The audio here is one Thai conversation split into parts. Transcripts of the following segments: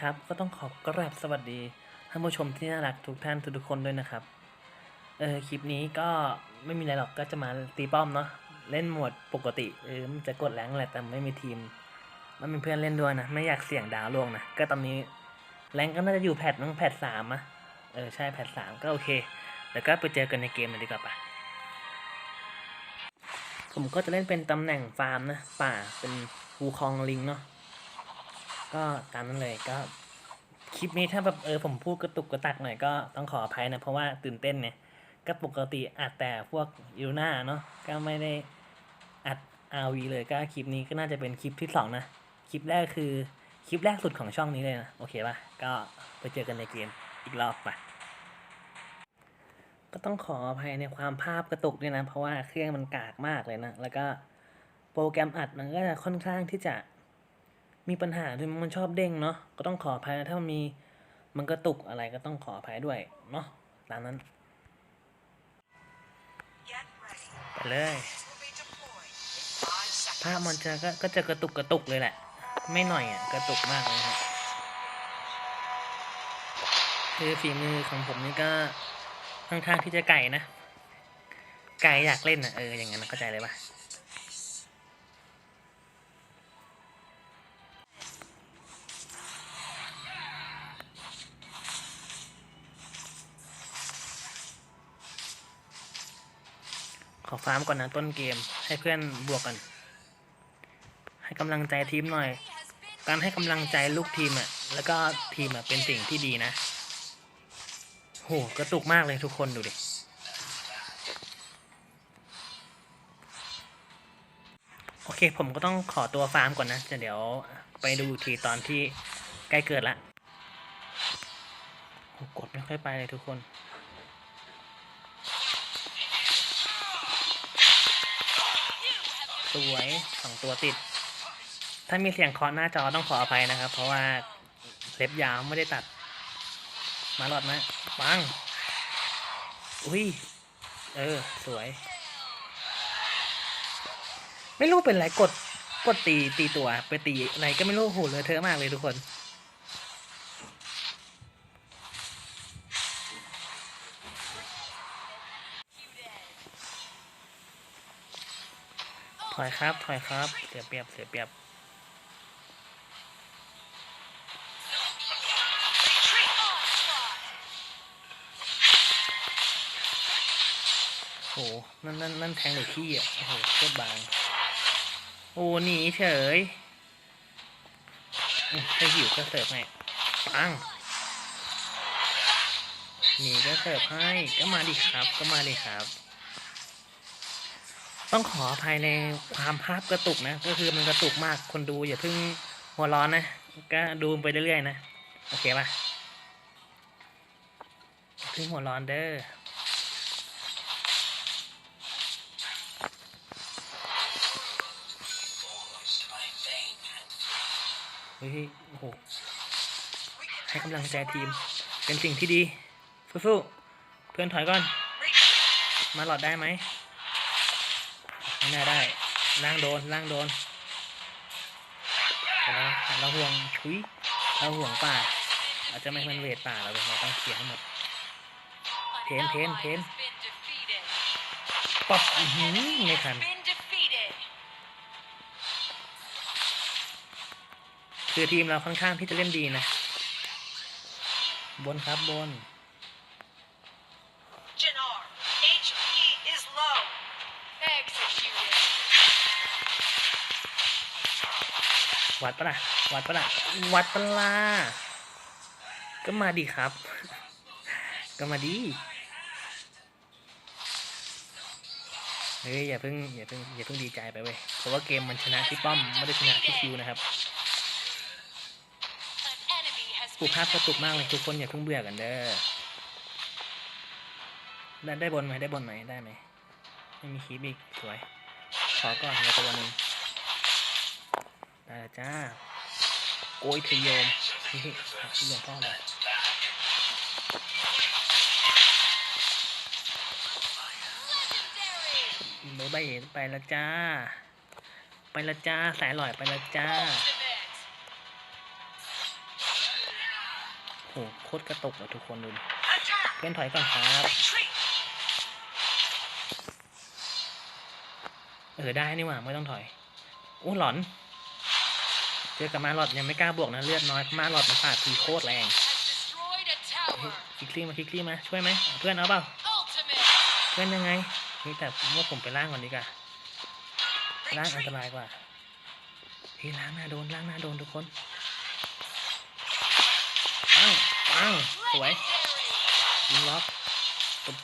ครับ ก็ต้องขอกราบสวัสดีท่านผู้ชมที่น่ารักทุกท่านทุกคนด้วยนะครับ เออคลิปนี้ก็ไม่มีอะไรหรอกก็จะมาตีป้อมเนาะเล่นโหมดปกติเออมันจะกดแรงแหละแต่ไม่มีทีม มันเป็นเพื่อนเล่นด้วยนะ ไม่อยากเสี่ยงดาวลวงนะก็ตอนนี้แรงก็น่าจะอยู่แพทมั้งแพทสามอะเออใช่แพทสามก็โอเคแล้วก็ไปเจอกันในเกมเลยดีกว่าปะผมก็จะเล่นเป็นตำแหน่งฟาร์มนะป่าเป็นวูคองลิงเนาะ ก็ตามนั้นเลยก็คลิปนี้ถ้าแบบเออผมพูดกระตุกกระตักหน่อยก็ต้องขออภัยนะ เพราะว่าตื่นเต้นเนี่ยก็ปกติอัดแต่พวกยูน่าเนาะก็ไม่ได้อัด RV เลยก็คลิปนี้ก็น่าจะเป็นคลิปที่สองนะ คลิปแรกคือคลิปแรกสุดของช่องนี้เลยนะ โอเคป่ะ ก็ไปเจอกันในเกมอีกรอบป่ะ ก็ต้องขออภัยในความภาพกระตุกด้วยนะ เพราะว่าเครื่องมันกากมากเลยนะ แล้วก็โปรแกรมอัดมันก็จะค่อนข้างที่จะ มีปัญหาด้วยมันชอบเด้งเนาะก็ต้องขออภัยนะถ้ามันมีมันกระตุกอะไรก็ต้องขออภัยด้วยเนาะตามนั้นไปเลย Will be deployed in five ภาพมันจะก็ก็จะกระตุกกระตุกเลยแหละ ไม่หน่อยอะกระตุกมากเลยครับคือฝีมือของผมนี่ก็ค่อนข้างที่จะไก่นะ ไก่อยากเล่นอะเอออย่างนั้นนะเข้าใจเลยปะ อฟาร์มก่อนนะต้นเกม ให้เพื่อนบวกกัน ให้กำลังใจทีมหน่อย การให้กำลังใจลูกทีมอะแล้วก็ทีมอะเป็นสิ่งที่ดีนะโหกระตุกมากเลยทุกคนดูดิโอเคผมก็ต้องขอตัวฟาร์มก่อนนะจะเดี๋ยวไปดูทีตอนที่ใกล้เกิดละโหกดไม่ค่อยไปเลยทุกคน สวยสองตัวติด ถ้ามีเสียงเคาะหน้าจอต้องขออภัยนะครับ เพราะว่าเล็บยาวไม่ได้ตัด มาหลอดมาปัง อุ้ย เออ สวย ไม่รู้เป็นไรกด กดตีตีตัว ไปตีอะไรก็ไม่รู้หูเลยเธอมากเลยทุกคน ถอยครับ ถอยครับ เสียเปรียบ เสียเปรียบ โห นั่นนั่นนั่นแทงหรือขี้อะ โอ้โหโคตรบาง โอ้หนีเฉยถ้าหิวก็เสิร์ฟให้ปังหนีก็เสิร์ฟให้ ก็มาดิครับ ก็มาดิครับ ต้องขออภัยในความภาพกระตุกนะ ก็คือมันกระตุกมากคนดูอย่าเพิ่งหัวร้อนนะ ก็ดูไปเรื่อยๆนะ โอเคป่ะเพิ่งหัวร้อนเด้อเฮ้ยโอ้โหให้กำลังใจทีม เป็นสิ่งที่ดี สู้ๆเพื่อนถอยก่อน มาหลอดได้ไหม ไม่น่าได้ล่างโดนล่างโดนแต่เราเราห่วงชุยเราห่วงป่าอาจจะไม่ให้มันเวทป่าเราเลยเราต้องเคลียร์ให้หมดเพนเพนเพนป๊อปอื้อหือไม่ทันคือทีมเราค่อนข้างที่จะเล่นดีนะ บนครับบน วัดปะล่ะวัดปะล่ะวัดปะล่ะก็มาดีครับ ก็มาดีเฮ้ยอย่าเพิ่งอย่าเพิ่งอย่าเพิ่งดีใจไปเว้ยเพราะว่าเกมมันชนะที่ป้อมไม่ได้ชนะที่คิวนะครับ An enemy has ผูภาพกระตุกมากเลยทุกคนอย่าเพิ่งเบื่อกันเด้อได้ได้บนไหมได้บนไหมได้ไหมไม่มีคีบอีกสวยขอก่อนในตัวหนึ่ง ได้แล้วจ้าโกยเทโยมนี่หลวงพ่อเลย legendary. เบอใบเห็นไปแล้วจ้า ไปและจ้า สายหลอยไปและจ้าโหโคตรกระตุกอะทุกคนดูเพื่อนถอยก่อนครับ เออได้นี่หว่าไม่ต้องถอยโอ้หลอน เจอกับมาหลอดยังไม่กล้าบวกนะเลือดน้อยมาหลอดมันปาดทีโคตรแรง has destroyed a เฮ้ย tower. คิกลี่มาคิกลี่มาช่วยไหมเพื่อนเอาเปล่า Ultimate. เพื่อนยังไงนี่แต่ผมว่าผมไปล่างก่อนดีกว่าล่างอันตรายกว่าเฮ้ยล่างหน้าโดนล่างหน้าโดนทุกคนปังปังสวย Legendary. ยิงล็อกปุ๊บ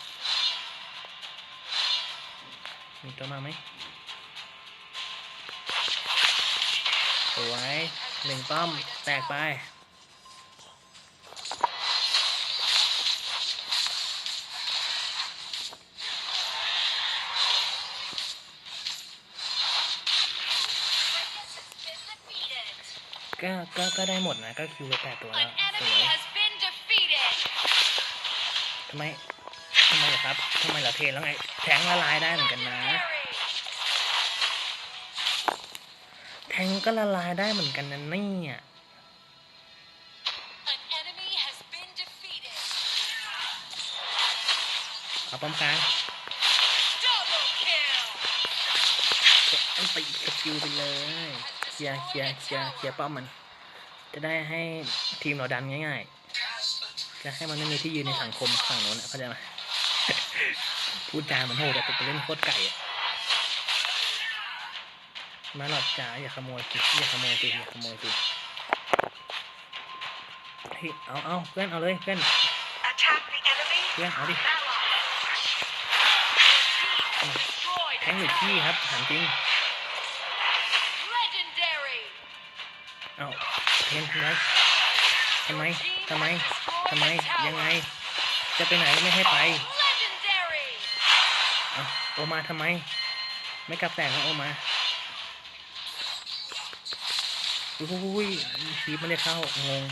มีตัวมาไหม สวยหนึ่งป้อม แตกไป ก็ ก็ ก็ได้หมดนะ ก็คิวไปแปดตัวแล้ว An ส enemy วย has been defeated. ทำไม ทำไมเหรอครับ ทำไมเหรอเทนแล้วไง แทงละลายได้เหมือนกันนะ Legendary. แท งก็ละลายได้เหมือนกันนะเนี่ย An enemy has been defeated. เอาป้อมกลาง Double kill. ต้องตีสกิลไปเลยเคลียร์เคลียร์เคลียร์เคลียร์ป้อมมัน จะได้ให้ทีมเราดันง่ายๆ จะให้มันไม่มีที่ยืนในสังคมฝั่งโน้นอะเข้าใจไหมพูดจาเหมือนโหดแต่ไปเล่นโคตรไก่อะ มาหลอดจ๋าอย่าขโมยสิอย่าขโมยสิอย่าขโมยสิเฮ้ยเอาเอาเพื่อนเอาเลยเพื่อน Attack the enemy! เพื่อนเอาดิ Ally! Destroyed แท a งหรือขี้ tower. ครับถามจริง Legendary. เอาเทนทำไมทำไมทำไมทำไมยังไง จะไปไหนไม่ให้ไป Legendary. เอาโอมาทำไม ไม่กลับแต่งแล้วโอมา อุ้ยคีบไม่ได้เข้างง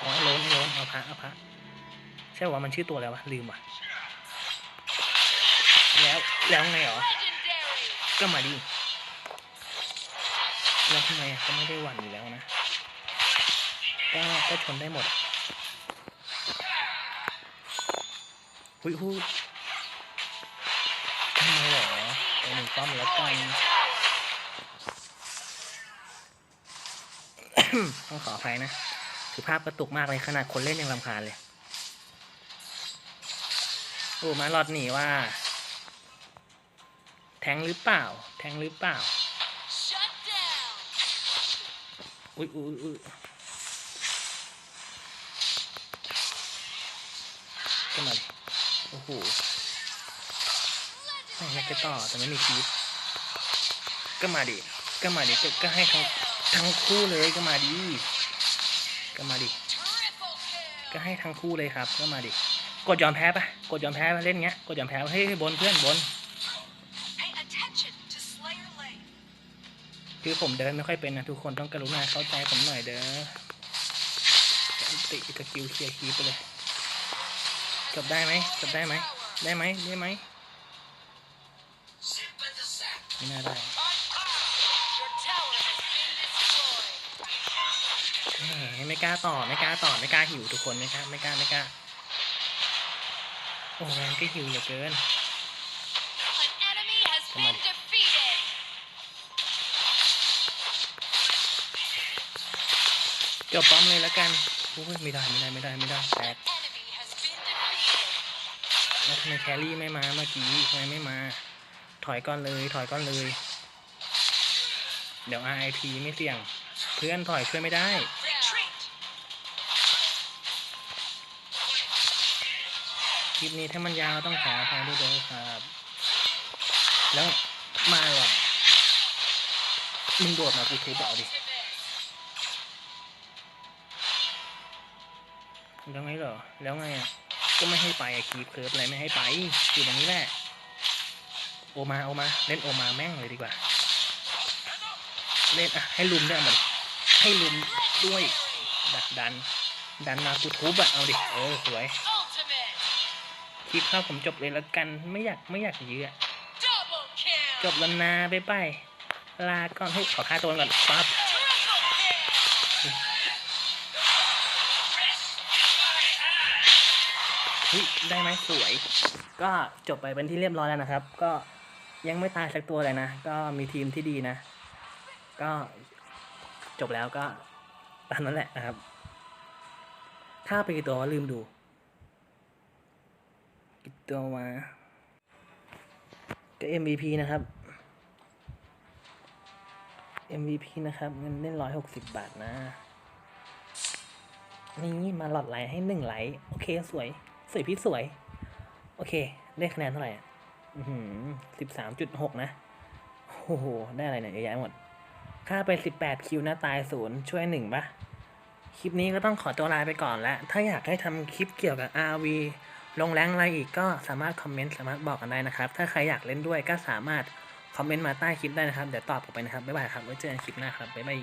อ๋อไอ้โลนไอ้โลนเอาพระเอาพระใช่ว่ามันชื่อตัวอะไรวะลืมว่ะแล้วแล้วไงหรอก็มาดิแล้วทำไมอะก็ไม่ได้หวั่นอยู่แล้วนะก็ก็ชนได้หมดอะหุยหุยทำไมหรอไปหนึ่งป้อมแล้วกัน ต้องขออภัยนะคือภาพกระตุกมากเลยขนาดคนเล่นยังรำคาญเลยโอ้มาหลอดหนีว่า แทงหรือเปล่า แทงหรือเปล่าอุ้ยอุ้ยอุ้ยก็มาดิโอ้โหไม่อยากจะต่อแต่ไม่มีคีบก็มาดิก็มาดิก็ให้ทั้ง ทั้งคู่เลยก็มาดิก็มาดิก็ให้ทั้งคู่เลยครับ ก็มาดิกดยอมแพ้ปะกดยอมแพ้ปะเล่นเงี้ยกดยอมแพ้ปะเฮ้ยบนเพื่อนบนคือผมเดินไม่ค่อยเป็นนะทุกคนต้องกรุณาเข้าใจผมหน่อยเด้อติสกิลเคลียร์คีไปเลยจบได้ไหมจบได้ไหมได้ไหมได้ไหมไม่น่าได้ ไม่กล้าต่อไม่กล้าต่อไม่กล้าหิวทุกคนไม่กล้าไม่กล้าไม่กล้าโอ้แรงก็หิวเหลือเกินจบป้อมเลยแล้วกันโอ้ยไม่ได้ไม่ได้ไม่ได้ไม่ได้แตกแล้วทำไมแครี่ไม่มาเมื่อกี้ทำไมไม่มา ถอยก่อนเลยถอยก่อนเลย เดี๋ยว RIP ไม่เสี่ยง เพื่อนถอยช่วยไม่ได้ ลิปนี้ถ้ามันยาวต้องขออภัยด้วยเด้อครับ แล้วมาหรอมึงโดดมากูทุบเอาดิแล้วไงเหรอ แล้วไงอะ ก็ไม่ให้ไปอะคีบเคิร์ฟอะไรไม่ให้ไป อยู่ตรงนี้แหละ โอมาโอมา เล่นโอมาแม่งเลยดีกว่า เล่นอะ ให้ลุมด้วยมันให้ลุมด้วยดักดัน ดันมากูทุบอะเอาดิ เออ สวย คลิปครับผมจบเลยแล้วกันไม่อยากไม่อยากยื้อจบแล้วนะบ๊ายบายลาก่อนให้ขอค่าตัวก่อนปั๊บได้ไหมสวย ก็จบไปเป็นที่เรียบร้อยแล้วนะครับ ก็ยังไม่ตายสักตัวเลยนะ ก็มีทีมที่ดีนะ ก็จบแล้วก็ตานนั้นแหละนะครับ ถ้าไปกี่ตัวลืมดู ตัวมาก็ MVP นะครับ MVP นะครับ เงินเล่นร้อยหกสิบบาทนะ นี่มาหลอดไลท์ให้หนึ่งไลท์โอเค สวย สวยพี่สวย โอเค ได้คะแนนเท่าไหร่อะสิบสามจุดหกนะ โอ้โห ได้อะไรเนี่ยเยอะแยะหมด ค่าไปสิบแปดคิวนะตายศูนย์ช่วยหนึ่งปะคลิปนี้ก็ต้องขอตัวลาไปก่อนแล้ว ถ้าอยากให้ทำคลิปเกี่ยวกับ RV ลงแรงอะไรอีกก็สามารถคอมเมนต์สามารถบอกกันได้นะครับ ถ้าใครอยากเล่นด้วยก็สามารถคอมเมนต์มาใต้คลิปได้นะครับ เดี๋ยวตอบกลับไปนะครับ บ๊ายบายครับ ไว้เจอกันคลิปหน้าครับ บ๊ายบาย